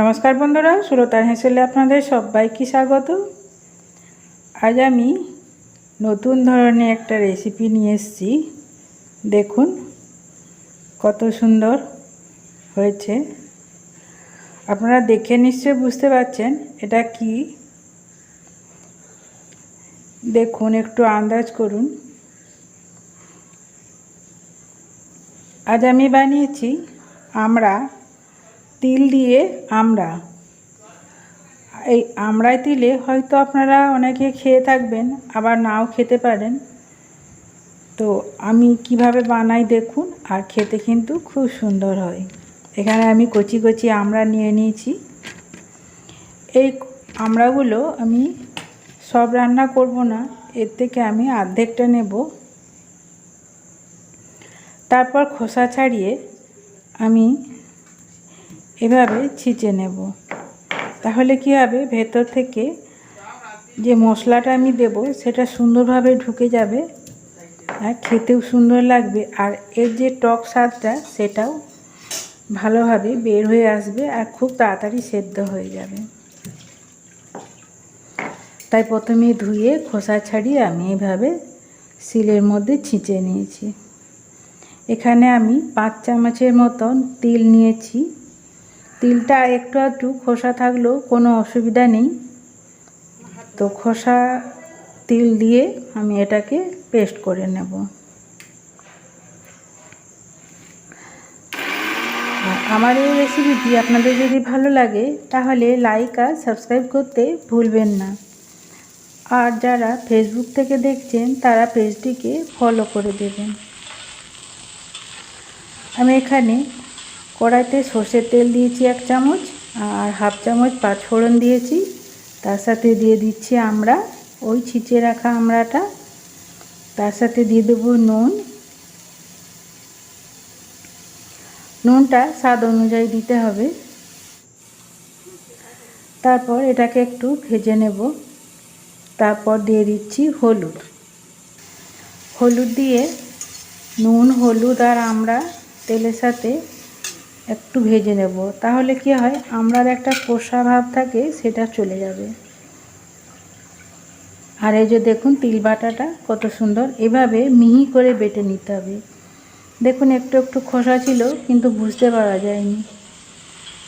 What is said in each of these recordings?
নমস্কার বন্ধুরা, সুরতার হেসেলে আপনাদের সবাইকে স্বাগত। আজ আমি নতুন ধরনের একটা রেসিপি নিয়ে এসেছি। দেখুন কত সুন্দর হয়েছে। আপনারা দেখে নিশ্চয়ই বুঝতে পারছেন এটা কি। দেখুন, একটু আন্দাজ করুন। আজ আমি বানিয়েছি আমরা তিল দিয়ে আমরা। এই আমড়াই তিলে হয়তো আপনারা অনেকে খেয়ে থাকবেন, আবার নাও খেতে পারেন। তো আমি কীভাবে বানাই দেখুন, আর খেতে কিন্তু খুব সুন্দর হয়। এখানে আমি কচি কচি আমড়া নিয়ে নিয়েছি। এই আমড়াগুলো আমি সব রান্না করব না, এর থেকে আমি অর্ধেকটা নেব। তারপর খোসা ছাড়িয়ে আমি এভাবে ছিঁচে নেব। তাহলে কি হবে? ভেতর থেকে যে মশলাটা আমি দেব, সেটা সুন্দরভাবে ঢুকে যাবে আর খেতেও সুন্দর লাগবে। আর এর যে টক স্বাদটা, সেটাও ভালোভাবে বের হয়ে আসবে আর খুব তাড়াতাড়ি সেদ্ধ হয়ে যাবে। তাই প্রথমে ধুয়ে খোসা ছাড়িয়ে আমি এভাবে শিলের মধ্যে ছিঁচে নিয়েছি। এখানে আমি পাঁচ চামচের মতন তিল নিয়েছি। তিলটা একটু একটু খোসা থাকলেও কোনো অসুবিধা নেই। তো খোসা তিল দিয়ে আমি এটাকে পেস্ট করে নেব। আমার এই রেসিপিটি আপনাদের যদি ভালো লাগে, তাহলে লাইক আর সাবস্ক্রাইব করতে ভুলবেন না। আর যারা ফেসবুক থেকে দেখছেন, তারা পেজটিকে ফলো করে দেবেন। আমি এখানে কড়াইতে সর্ষের তেল দিয়েছি এক চামচ আর হাফ চামচ পাঁচফোড়ন দিয়েছি। তার সাথে দিয়ে দিচ্ছি আমরা ওই ছিঁচে রাখা আমড়াটা। তার সাথে দিয়ে দেবো নুন। নুনটা স্বাদ অনুযায়ী দিতে হবে। তারপর এটাকে একটু ভেজে নেব। তারপর দিয়ে দিচ্ছি হলুদ। হলুদ দিয়ে নুন, হলুদ আর আমরা তেলের সাথে একটু ভেজে নেব। তাহলে কি হয়? আমরার একটা কষা ভাব থাকে, সেটা চলে যাবে। আর এই যে দেখুন, তিল বাটাটা কত সুন্দর। এভাবে মিহি করে বেটে নিতে হবে। দেখুন, একটু একটু খোসা ছিল, কিন্তু বুঝতে পারা যায়নি।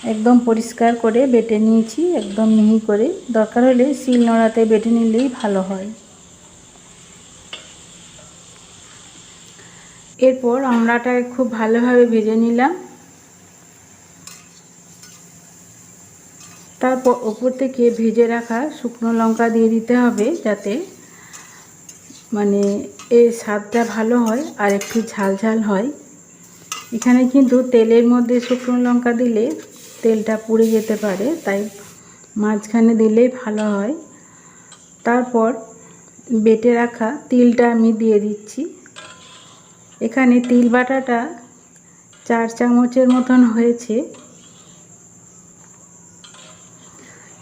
একদম পরিষ্কার করে বেটে নিয়েছি, একদম মিহি করে। দরকার হলে শিল নোড়াতে বেটে নিলেই ভালো হয়। এরপর আমড়াটাকে খুব ভালোভাবে ভেজে নিলাম। তারপর ওপর থেকে ভেজে রাখা শুকনো লঙ্কা দিয়ে দিতে হবে যাতে মানে এর স্বাদটা ভালো হয় আর একটু ঝাল ঝাল হয়। এখানে কিন্তু তেলের মধ্যে শুকনো লঙ্কা দিলে তেলটা পুড়ে যেতে পারে, তাই মাঝখানে দিলেই ভালো হয়। তারপর বেটে রাখা তিলটা আমি দিয়ে দিচ্ছি। এখানে তিল বাটাটা চার চামচের মতন হয়েছে।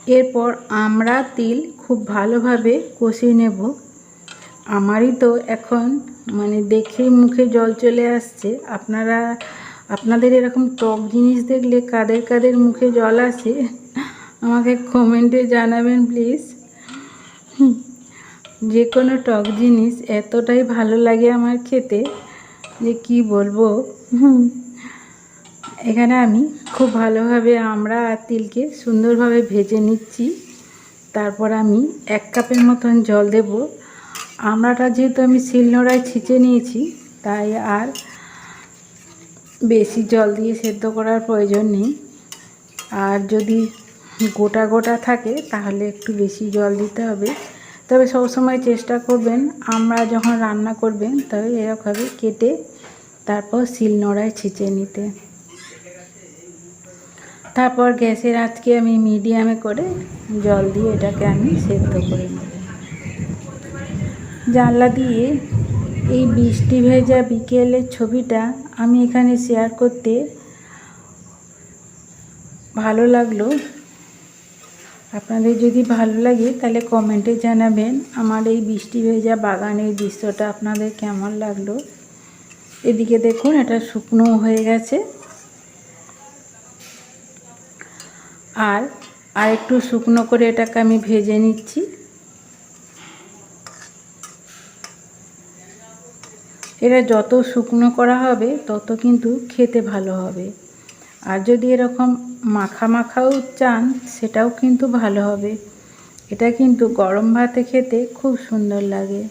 এরপর আমরা তিল খুব ভালোভাবে কষিয়ে নেব। আমারই তো এখন মানে দেখে মুখে জল চলে আসছে। আপনারা, আপনাদের এরকম টক জিনিস দেখলে কাদের কাদের মুখে জল আসে, আমাকে কমেন্টে জানাবেন প্লিজ। যে কোনো টক জিনিস এতটাই ভালো লাগে আমার খেতে যে কি বলব? এখানে আমি খুব ভালোভাবে আমরা আর তিলকে সুন্দরভাবে ভেজে নিচ্ছি। তারপর আমি এক কাপের মতন জল দেব। আমড়াটা যেহেতু আমি শিলনোড়ায় ছিঁচে নিয়েছি, তাই আর বেশি জল দিয়ে সেদ্ধ করার প্রয়োজন নেই। আর যদি গোটা গোটা থাকে, তাহলে একটু বেশি জল দিতে হবে। তবে সবসময় চেষ্টা করবেন, আমরা যখন রান্না করবেন, তবে এরকমভাবে কেটে তারপর শিলনোড়ায় ছিঁচে নিতে। তারপর গ্যাসের আজকে আমি মিডিয়ামে করে জল দিয়ে এটাকে আমি সেদ্ধ করে নেব। জানলা দিয়ে এই বৃষ্টি ভেজা বিকেলের ছবিটা আমি এখানে শেয়ার করতে ভালো লাগল। আপনাদের যদি ভালো লাগে তাহলে কমেন্টে জানাবেন আমার এই বৃষ্টি ভেজা বাগানের দৃশ্যটা আপনাদের কেমন লাগল। এদিকে দেখুন, এটা শুকনো হয়ে গেছে। আর আর একটু শুকনো করে এটাকে আমি ভেজে নিচ্ছি। এটা যত শুকনো করা হবে, তত কিন্তু খেতে ভালো হবে। আর যদি এরকম মাখা মাখাও চান, সেটাও কিন্তু ভালো হবে। এটা কিন্তু গরম ভাতে খেতে খুব সুন্দর লাগে।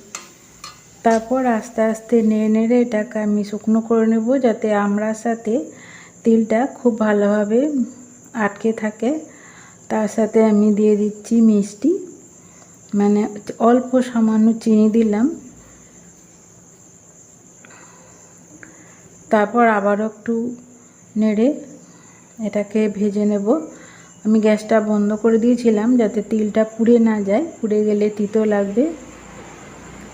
তারপর আস্তে আস্তে নেড়ে নেড়ে এটাকে আমি শুকনো করে নেব, যাতে আমড়ার সাথে তিলটা খুব ভালোভাবে আটকে থাকে। তার সাথে আমি দিয়ে দিচ্ছি মিষ্টি। মানে অল্প সামান্য চিনি দিলাম। তারপর আবারও একটু নেড়ে এটাকে ভেজে নেব। আমি গ্যাসটা বন্ধ করে দিয়েছিলাম যাতে তিলটা পুড়ে না যায়। পুড়ে গেলে তিতো লাগবে।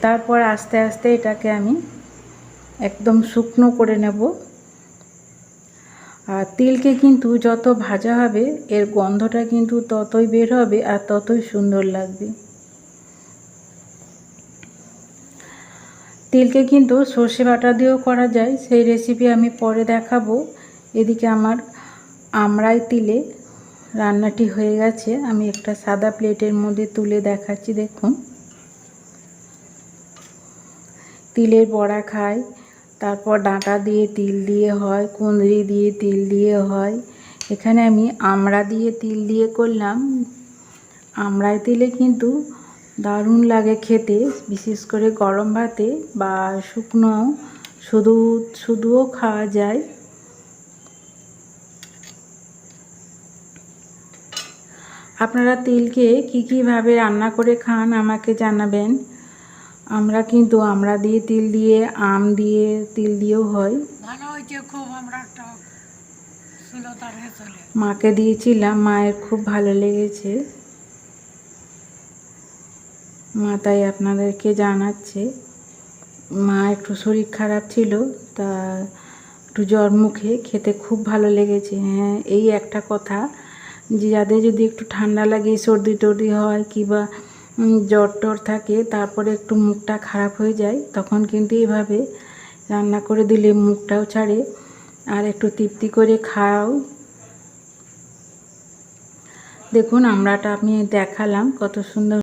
তারপর আস্তে আস্তে এটাকে আমি একদম শুকনো করে নেব। আর তিলকে কিন্তু যত ভাজা হবে, এর গন্ধটা কিন্তু ততই বের হবে আর ততই সুন্দর লাগবে। তিলকে কিন্তু সর্ষে বাটা দিয়েও করা যায়। সেই রেসিপি আমি পরে দেখাবো। এদিকে আমার আমড়াই তিলে রান্নাটি হয়ে গেছে। আমি একটা সাদা প্লেটের মধ্যে তুলে দেখাচ্ছি, দেখুন। তিলের বড়া খাই। তারপর ডাঁটা দিয়ে তিল দিয়ে হয়, কুঁদরি দিয়ে তিল দিয়ে হয়। এখানে আমি আমড়া দিয়ে তিল দিয়ে করলাম। আমড়ায় তিলে কিন্তু দারুণ লাগে খেতে, বিশেষ করে গরম ভাতে বা শুকনো শুধু, শুধুও খাওয়া যায়। আপনারা তিলকে কী কীভাবে রান্না করে খান আমাকে জানাবেন। আমরা কিন্তু আমরা দিয়ে তিল দিয়ে আম দিয়ে তিল দিয়েও হয়। ভালো হয়েছে খুব আমরা টক সুলতার হেসলে মাকে দিয়েছিলাম মায়ের খুব ভালো লেগেছে। মা তাই আপনাদেরকে জানাচ্ছে। মা একটু শরীর খারাপ ছিল তা একটু জ্বর মুখে খেতে খুব ভালো লেগেছে। হ্যাঁ এই একটা কথা যে যাদের যদি একটু ঠান্ডা লাগে সর্দি টর্দি হয় কিবা জ্বর টর থাকে, তারপরে একটু মুখটা খারাপ হয়ে যায়, তখন কিন্তু এভাবে রান্না করে দিলে মুখটাও ছাড়ে আর একটু তৃপ্তি করে খাও। দেখুন, আমরাটা আমি দেখালাম কত সুন্দর